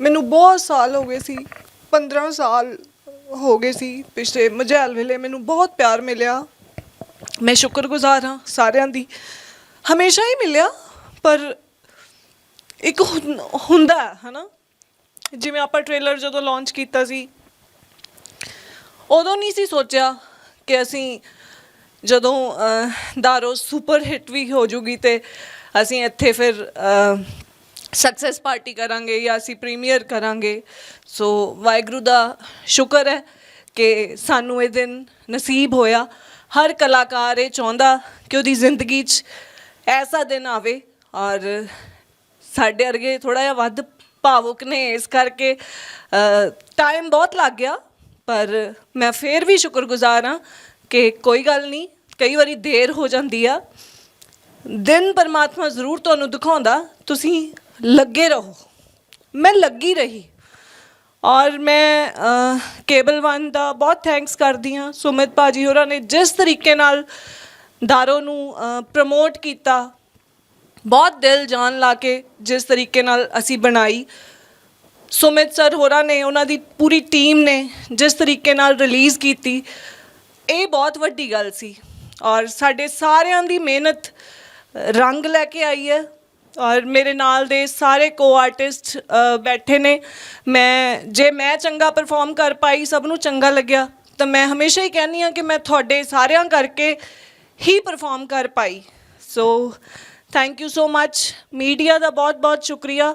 ਮੈਨੂੰ ਬਹੁਤ ਸਾਲ ਹੋ ਗਏ ਸੀ 15 ਸਾਲ ਹੋ ਗਏ ਸੀ ਪਿਛਲੇ ਮਜੈਲ ਵੇਲੇ ਮੈਨੂੰ ਬਹੁਤ ਪਿਆਰ ਮਿਲਿਆ। ਮੈਂ ਸ਼ੁਕਰਗੁਜ਼ਾਰ ਹਾਂ ਸਾਰਿਆਂ ਦੀ ਹਮੇਸ਼ਾ ਹੀ ਮਿਲਿਆ ਪਰ ਇੱਕ ਹੁੰ- ਹੁੰਦਾ ਹੈ, ਹਨਾ? ਜਿਵੇਂ ਆਪਾਂ ਟ੍ਰੇਲਰ ਜਦੋਂ ਲਾਂਚ ਕੀਤਾ ਸੀ ਉਦੋਂ ਨਹੀਂ ਸੀ ਸੋਚਿਆ ਕਿ ਅਸੀਂ ਜਦੋਂ ਅਹ, ਦਾਰੋ ਸੁਪਰ ਹਿੱਟ ਵੀ ਹੋ ਜੂਗੀ ਤੇ ਅਸੀਂ ਇੱਥੇ ਫਿਰ ਸਕਸੈਸ ਪਾਰਟੀ ਕਰਾਂਗੇ ਜਾਂ ਅਸੀਂ ਪ੍ਰੀਮੀਅਰ ਕਰਾਂਗੇ ਸੋ ਵਾਹਿਗੁਰੂ ਦਾ ਸ਼ੁਕਰ ਹੈ ਕਿ ਸਾਨੂੰ ਇਹ ਦਿਨ ਨਸੀਬ ਹੋਇਆ ਹਰ ਕਲਾਕਾਰ ਇਹ ਚਾਹੁੰਦਾ ਕਿ ਉਹਦੀ ਜ਼ਿੰਦਗੀ 'ਚ ਐਸਾ ਦਿਨ ਆਵੇ ਔਰ ਸਾਡੇ ਵਰਗੇ ਥੋੜਾ ਜਿਹਾ ਵੱਧ ਭਾਵੁਕ ਨੇ ਇਸ ਕਰਕੇ ਟਾਈਮ ਬਹੁਤ ਲੱਗ ਗਿਆ ਪਰ ਮੈਂ ਫੇਰ ਵੀ ਸ਼ੁਕਰਗੁਜ਼ਾਰ ਹਾਂ ਕਿ ਕੋਈ ਗੱਲ ਨਹੀਂ ਕਈ ਵਾਰੀ ਦੇਰ ਹੋ ਜਾਂਦੀ ਆ ਦਿਨ ਪਰਮਾਤਮਾ ਜ਼ਰੂਰ ਤੁਹਾਨੂੰ ਦਿਖਾਉਂਦਾ ਤੁਸੀਂ ਲੱਗੇ ਰਹੋ। ਮੈਂ ਲੱਗੀ ਰਹੀ। ਔਰ ਮੈਂ ਕੇਬਲ ਵਨ ਦਾ ਬਹੁਤ ਥੈਂਕਸ ਕਰਦੀ ਹਾਂ। ਸੁਮਿਤ ਭਾਜੀ ਹੋਰਾਂ ਨੇ ਜਿਸ ਤਰੀਕੇ ਨਾਲ ਦਾਰੋ ਨੂੰ ਪ੍ਰਮੋਟ ਕੀਤਾ। ਬਹੁਤ ਦਿਲ ਜਾਨ ਲਾ ਕੇ ਜਿਸ ਤਰੀਕੇ ਨਾਲ ਅਸੀਂ ਬਣਾਈ। ਸੁਮਿਤ ਸਰ ਹੋਰਾਂ ਨੇ, ਉਹਨਾਂ ਦੀ ਪੂਰੀ ਟੀਮ ਨੇ ਜਿਸ ਤਰੀਕੇ ਨਾਲ ਰਿਲੀਜ਼ ਕੀਤੀ। ਇਹ ਬਹੁਤ ਵੱਡੀ ਗੱਲ ਸੀ। ਔਰ ਸਾਡੇ ਸਾਰਿਆਂ ਦੀ ਮਿਹਨਤ ਰੰਗ ਲੈ ਕੇ ਆਈ ਹੈ। ਔਰ ਮੇਰੇ ਨਾਲ ਦੇ ਸਾਰੇ ਕੋ ਆਰਟਿਸਟ ਬੈਠੇ ਨੇ। ਮੈਂ, ਜੇ ਮੈਂ ਚੰਗਾ ਪਰਫਾਰਮ ਕਰ ਪਾਈ, ਸਭ ਨੂੰ ਚੰਗਾ ਲੱਗਿਆ, ਤਾਂ ਮੈਂ ਹਮੇਸ਼ਾ ਹੀ ਕਹਿੰਦੀ ਹਾਂ ਕਿ ਮੈਂ ਤੁਹਾਡੇ ਸਾਰਿਆਂ ਕਰਕੇ ਹੀ ਪਰਫਾਰਮ ਕਰ ਪਾਈ। So thank you so much media ਦਾ ਬਹੁਤ ਬਹੁਤ ਸ਼ੁਕਰੀਆ।